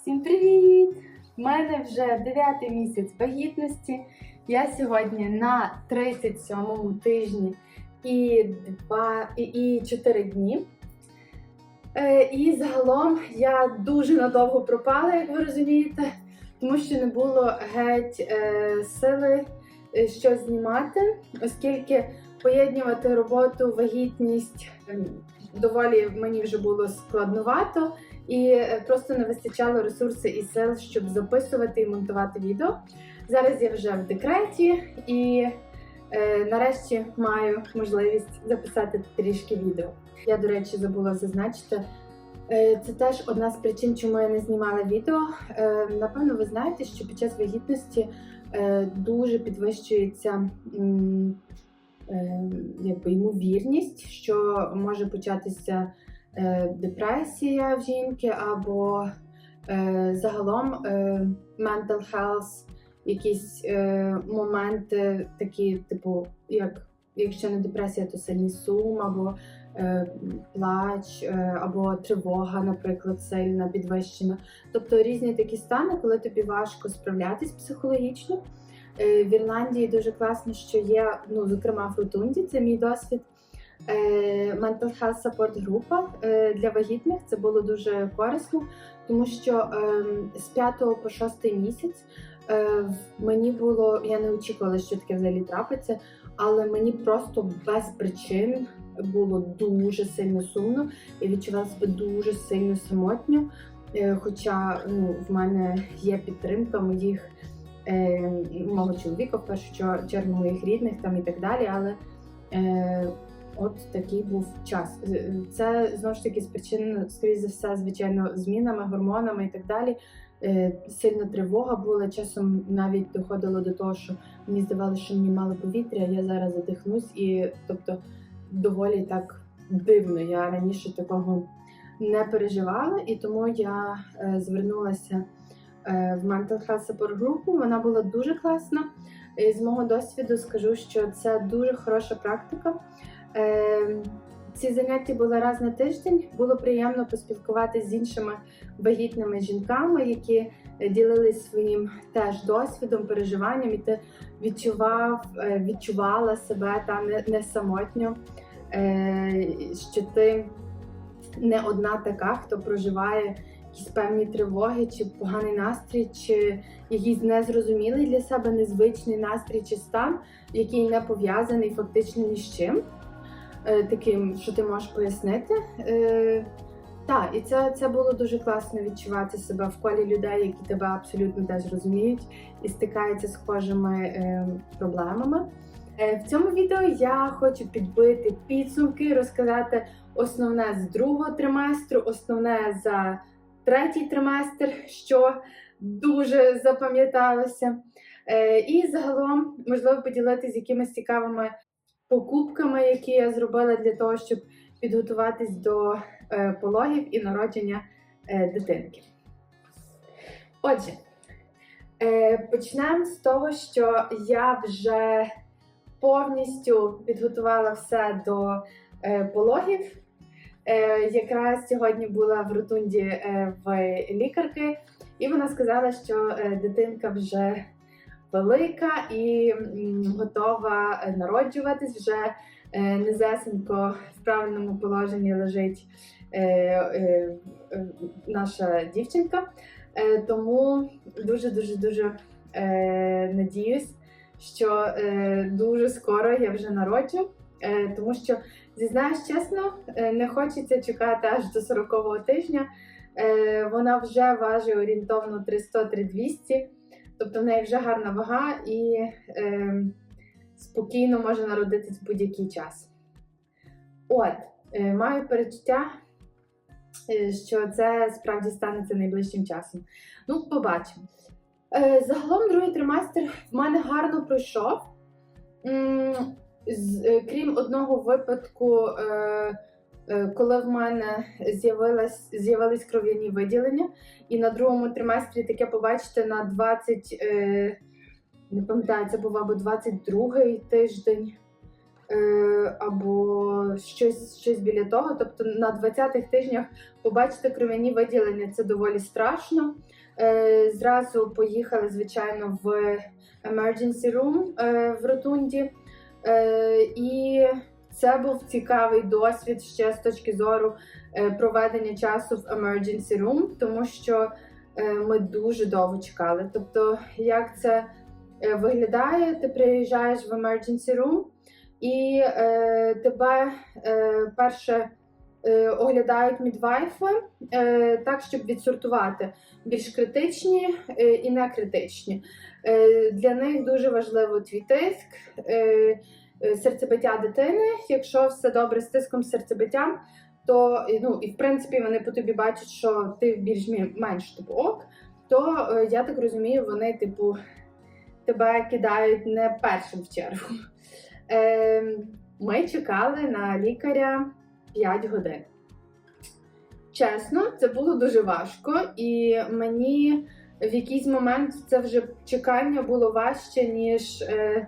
Всім привіт! У мене вже дев'ятий місяць вагітності. Я сьогодні на 37-му тижні і, два, і, і 4 дні. Е, і загалом я дуже надовго пропала, як ви розумієте, тому що не було геть е, сили е, щось знімати, оскільки поєднувати роботу, вагітність ем, доволі мені вже було складновато і е, просто не вистачало ресурсу і сил, щоб записувати і монтувати відео. Зараз я вже в декреті і е, нарешті маю можливість записати трішки відео. Я, до речі, забула зазначити. е, Це теж одна з причин, чому я не знімала відео. Е, Напевно, ви знаєте, що під час вагітності дуже підвищується якби, ймовірність, що може початися е, депресія в жінки або е, загалом е, mental health, якісь моменти, такі, типу, як якщо не депресія, то сильний сум, або плач, або тривога, наприклад, сильна підвищена. Тобто різні такі стани, коли тобі важко справлятись психологічно. Е, В Ірландії дуже класно, що є, ну, зокрема, в Ротунді, це мій досвід. е, Mental Health Support група е, для вагітних. Це було дуже корисно, тому що ем, з 5 по 6 місяць мені було, я не очікувала, що таке взагалі трапиться, але мені просто без причин було дуже сильно сумно. Я відчувала себе дуже сильно самотньо. Хоча ну, в мене є підтримка моїх мого чоловіка, в першу чергу моїх рідних там і так далі. Але е, от такий був час. Е, Це знову ж таки спричинено, скоріше за все, звичайно, змінами, гормонами і так далі. Е, Сильна тривога була. Часом навіть доходило до того, що мені здавалося, що мені мало повітря, я зараз задихнусь, і тобто доволі так дивно. Я раніше такого не переживала, і тому я е, звернулася е, в Mental Health Support групу. Вона була дуже класна. І з мого досвіду скажу, що це дуже хороша практика. Е, ці заняття були раз на тиждень. Було приємно поспілкуватися з іншими вагітними жінками, які е, ділились своїм теж досвідом, переживанням, і ти відчував, е, відчувала себе там не, самотньо, е, що ти не одна така, хто проживає якісь певні тривоги, чи поганий настрій, чи якийсь незрозумілий для себе незвичний настрій чи стан, який не пов'язаний фактично ні з чим, е, таким, що ти можеш пояснити. Е, так, і це, це було дуже класно відчувати себе в колі людей, які тебе абсолютно теж розуміють і стикаються з схожими е, проблемами. Е, в цьому відео я хочу підбити підсумки, розказати основне з другого триместру, основне за третій триместр, що дуже запам'яталося. Е, І загалом, можливо, поділитися якимись цікавими покупками, які я зробила для того, щоб підготуватись до е, пологів і народження е, дитинки. Отже, почнемо з того, що я вже повністю підготувала все до пологів. Е, якраз сьогодні була в ротунді е, в лікарки, і вона сказала, що е, дитинка вже велика і готова народжуватись. Вже незесенько в правильному положенні лежить наша дівчинка. Тому дуже дуже дуже надіюсь, що дуже скоро я вже народжу, тому що Зізнаюсь чесно, е, не хочеться чекати аж до 40-го тижня. Е, Вона вже важить орієнтовно 300-3200, тобто в неї вже гарна вага і е, спокійно може народитись в будь-який час. От, е, маю перечуття, е, що це справді станеться найближчим часом. Ну, побачимо. Е, Загалом другий триместр в мене гарно пройшов. З, е, крім одного випадку, е, е, коли в мене з'явились кров'яні виділення, і на другому триместрі таке побачите на 20, е, не пам'ятаю, це був або 22-й тиждень, е, або щось, щось біля того. Тобто на 20-х тижнях побачити кров'яні виділення це доволі страшно. Е, Зразу поїхали, звичайно, в emergency room в ротунді. Е, І це був цікавий досвід ще з точки зору е, проведення часу в emergency room, тому що е, ми дуже довго чекали. Тобто, як це виглядає, ти приїжджаєш в emergency room і тебе перше оглядають мідвайфи е, так, щоб відсортувати більш критичні е, і не критичні. Е, для них дуже важливо твій тиск. Е, е, Серцебиття дитини, якщо все добре з тиском серцебиттям, то ну і в принципі вони по тобі бачать, що ти більш менш типу ок, то е, я так розумію, вони типу тебе кидають не першим в чергу. Е, ми чекали на лікаря 5 годин. Чесно, це було дуже важко, і мені в якийсь момент це вже чекання було важче, ніж, е,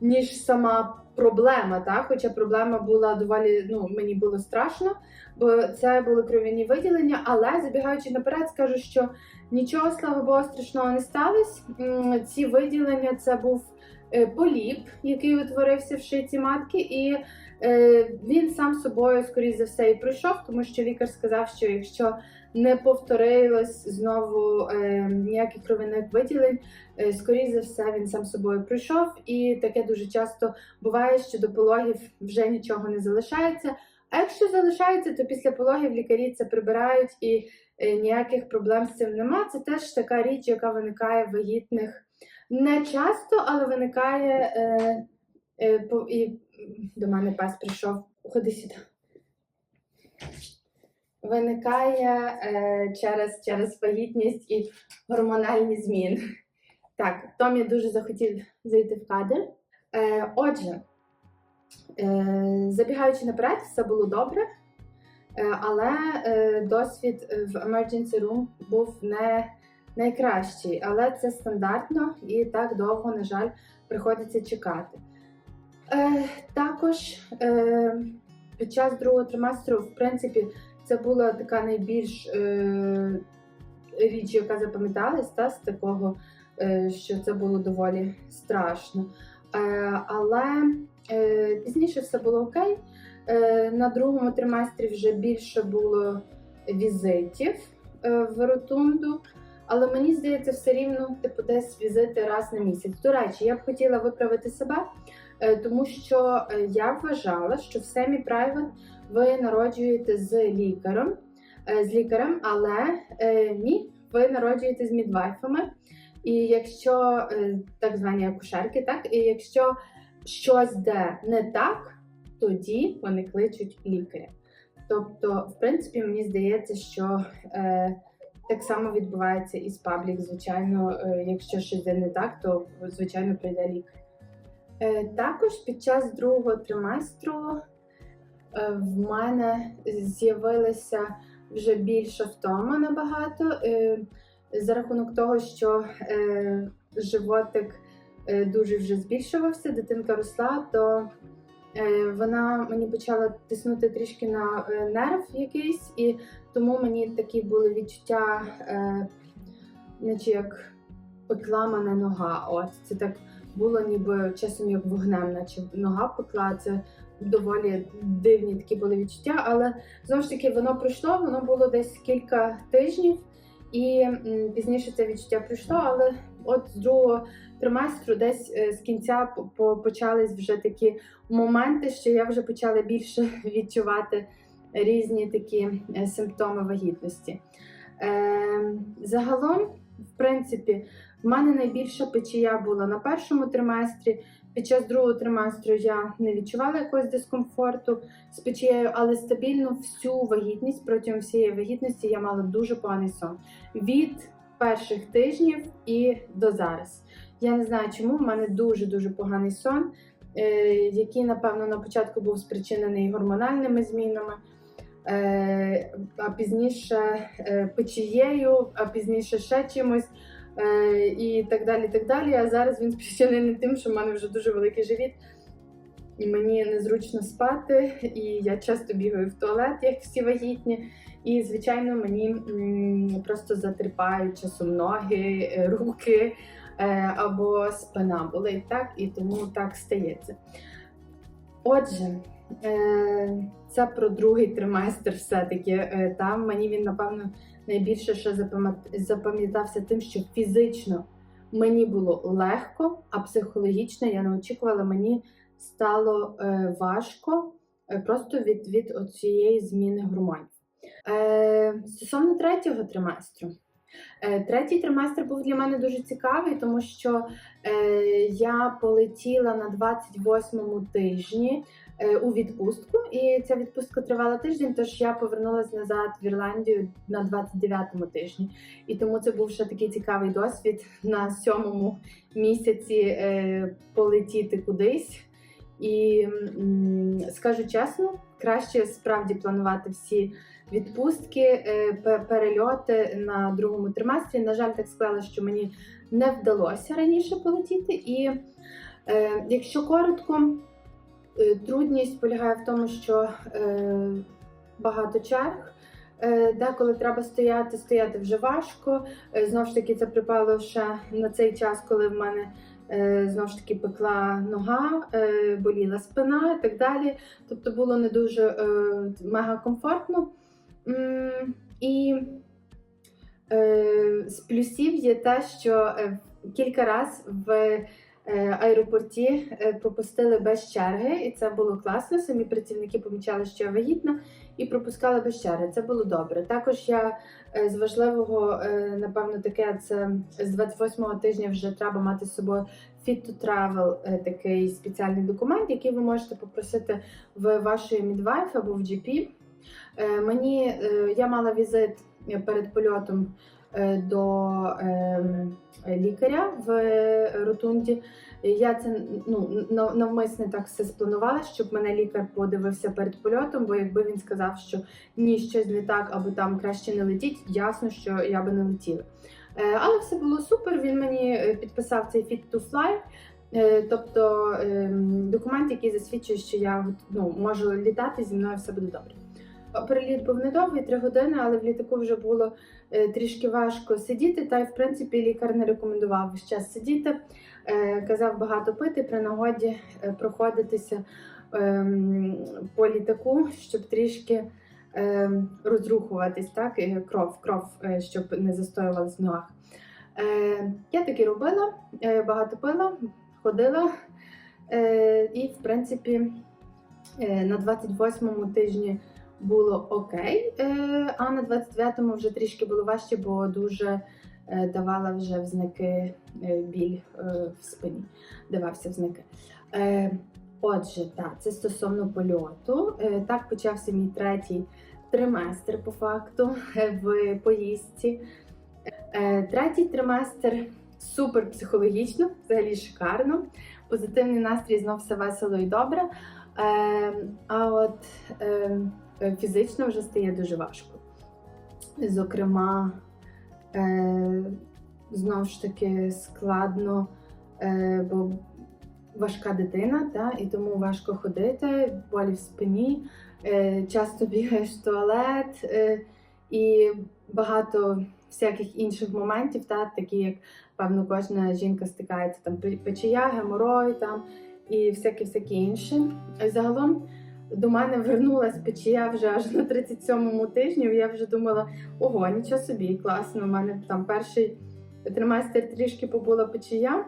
ніж сама проблема. Так? Хоча проблема була доволі, ну, мені було страшно, бо це були кров'яні виділення, але забігаючи наперед, скажу, що нічого, слава Богу, страшного не сталося. Ці виділення це був е, поліп, який утворився в шиті матки, і він сам собою, скоріш за все, і пройшов, тому що лікар сказав, що якщо не повторилось знову е, ніяких кровяних виділень, е, скоріш за все, він сам собою пройшов, і таке дуже часто буває, що до пологів вже нічого не залишається. А якщо залишається, то після пологів лікарі це прибирають і е, ніяких проблем з цим нема. Це теж така річ, яка виникає в вагітних не часто, але виникає е, е, і до мене пес прийшов. Ходи сюди. Виникає е, через, через вагітність і гормональні зміни. Так, Томі дуже захотів зайти в кадр. Е, отже, е, забігаючи наперед, все було добре, е, але е, досвід в emergency room був не найкращий, але це стандартно і так довго, на жаль, приходиться чекати. Е, також е, під час другого триместру, в принципі, це була така найбільш е, річ, яка запам'яталась, та, з такого, е, що це було доволі страшно. Е, але е, пізніше все було окей. Е, на другому триместрі вже більше було візитів е, в ротунду. Але мені здається, все рівно типу десь візити раз на місяць. До речі, я б хотіла виправити себе, е, тому що е, я вважала, що в Semi Private ви народжуєте з лікарем, е, з лікарем, але ні, ви народжуєте з мідвайфами. І якщо так звані акушерки, так і якщо щось де не так, тоді вони кличуть лікаря. Тобто, в принципі, мені здається, що е, так само відбувається і з паблік. Звичайно, е, якщо щось не так, то звичайно прийде лікар. Е, Також під час другого триместру е, в мене з'явилася вже більша втома набагато за рахунок того, що животик дуже вже збільшувався, дитинка росла, то вона мені почала тиснути трішки на нерв якийсь, і тому мені такі були відчуття, е, наче як пекла нога. От це так було ніби часом як вогнем, наче нога пекла. Це доволі дивні такі були відчуття, але знову ж таки воно пройшло, воно було десь кілька тижнів, і пізніше це відчуття пройшло. Але от з другого триместру, десь е, з кінця по- по- почались вже такі моменти, що я вже почала більше відчувати різні такі е, симптоми вагітності. Е, загалом, в принципі, в мене найбільша печія була на першому триместрі. Під час другого триместру я не відчувала якогось дискомфорту з печією, але стабільно всю вагітність протягом всієї вагітності я мала дуже поганий сон від перших тижнів і до зараз. Я не знаю, чому в мене дуже дуже поганий сон, е, який, напевно, на початку був спричинений гормональними змінами. Е, а пізніше е, печією, а пізніше ще чимось, е, і так далі. так далі. А зараз він спричинений тим, що в мене вже дуже великий живіт. і мені незручно спати, і я часто бігаю в туалет, як всі вагітні. І, звичайно, мені просто затріпають часом ноги, руки або спина болить, так? І тому так стається. Отже, це про другий триместр все-таки. Е, Там мені він, напевно, найбільше ще запам'ятався тим, що фізично мені було легко, а психологічно я не очікувала, мені стало е, важко е, просто від, від цієї зміни гормонів. Е, стосовно третього триместру. Е, Третій триместр був для мене дуже цікавий, тому що е, я полетіла на 28-му тижні е, у відпустку, і ця відпустка тривала тиждень, тож я повернулася назад в Ірландію на 29-му тижні. І тому це був ще такий цікавий досвід на сьомому місяці е, полетіти кудись. І скажу чесно, краще справді планувати всі відпустки, е, перельоти на другому триместрі. На жаль, так склалося, що мені не вдалося раніше полетіти. І е, якщо коротко, е, трудність полягає в тому, що е, багато черг. Е, Деколи треба стояти, стояти вже важко. Е, Знову ж таки, це припало ще на цей час, коли в мене е, знову ж таки пекла нога, е, боліла спина і так далі. Тобто було не дуже е, мега комфортно. І е, з плюсів є те, що е, кілька разів в е, аеропорті е, пропустили без черги, і це було класно. Самі працівники помічали, що вагітна, і пропускали без черги. Це було добре. Також я е, з важливого, е, напевно, таке це з 28-го тижня вже треба мати з собою Fit to Travel, е, такий спеціальний документ, який ви можете попросити в вашої midwife або в GP. Е, Мені е, я мала візит перед польотом е, до ем, лікаря в ротунді. Я це ну навмисне так все спланувала, щоб мене лікар подивився перед польотом, бо якби він сказав, що ні, щось не так, або там краще не летіть, ясно, що я би не летіла. Е, Але все було супер. Він мені е, підписав цей Fit to Fly, е, тобто ем, документ, який засвідчує, що я ну, можу літати, зі мною все буде добре. Переліт був недовгий, три години, але в літаку вже було е, трішки важко сидіти. Та й в принципі лікар не рекомендував весь час сидіти. Е, Казав багато пити при нагоді е, проходитися ем, по літаку, щоб трішки ем, розрухуватись, так, кров, кров, е, щоб не застоювалась в ногах. Е, Я таки робила, е, багато пила, ходила. Е, І, в принципі, е, на 28-му тижні було окей, е, а на 29-му вже трішки було важче, бо дуже е, давала вже взнаки е, біль в спині. Давався взнаки. Отже, так, це стосовно польоту. Так почався мій третій триместр по факту в поїздці. Третій триместр супер психологічно, взагалі шикарно. Позитивний настрій, знов все весело і добре. А от е, е, фізично вже стає дуже важко. Зокрема, е, знову ж таки складно, е, бо важка дитина, та, і тому важко ходити, болі в спині, е, часто бігаєш в туалет е, і багато всяких інших моментів, та, такі як певно кожна жінка стикається там пе- печія, геморой там і всяке всяке інше. Загалом до мене вернулась печія вже аж на 37-му тижні. Я вже думала, ого, нічого собі, класно. У мене там перший триместр трішки побула печія.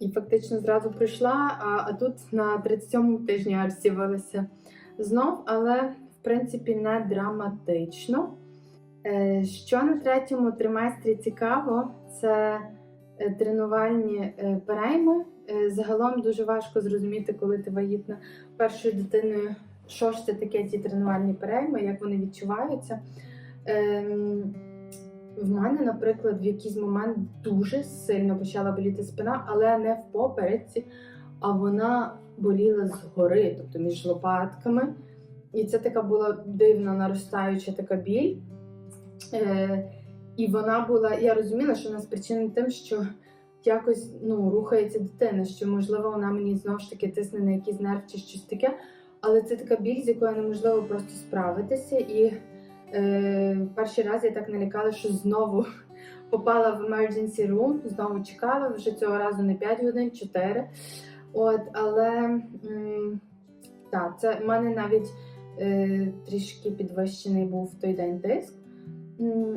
І фактично зразу прийшла, а, а тут на 37-му тижні аж з'явилася знов, але в принципі не драматично. Е, Що на третьому триместрі цікаво, це е, тренувальні е, перейми. Загалом дуже важко зрозуміти, коли ти вагітна першою дитиною, що ж це таке ці тренувальні перейми, як вони відчуваються. Ем, В мене, наприклад, в якийсь момент дуже сильно почала боліти спина, але не в попереці, а вона боліла згори, тобто між лопатками. І це така була дивна наростаюча така біль. Е, і вона була, я розуміла, що вона спричинена тим, що якось ну, рухається дитина, що можливо вона мені знову ж таки тисне на якийсь нерв чи щось таке. Але це така біль, з якою неможливо просто справитися. І е, перший раз я так налякала, що знову попала в emergency room, знову чекала, вже цього разу не 5 годин, 4. От, але так, це в мене навіть е, трішки підвищений був в той день тиск.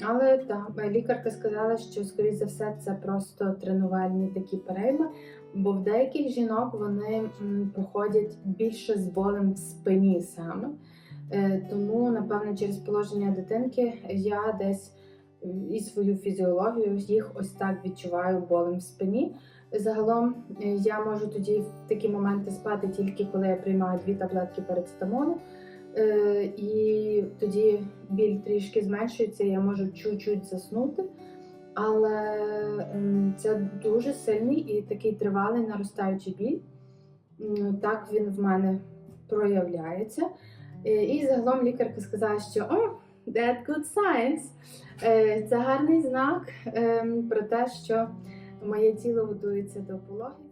Але так, лікарка сказала, що скоріш за все це просто тренувальні такі перейми, бо в деяких жінок вони проходять більше з болем в спині саме. Тому, напевно, через положення дитинки я десь і свою фізіологію їх ось так відчуваю болем в спині. Загалом е, я можу тоді в такі моменти спати тільки коли я приймаю дві таблетки парацетамолу. Е, і тоді біль трішки зменшується, я можу чуть-чуть заснути. Але це дуже сильний і такий тривалий наростаючий біль. Так він в мене проявляється. Е, І загалом лікарка сказала, що о, that good signs. Е, Це гарний знак ем, про те, що моє тіло готується до пологів.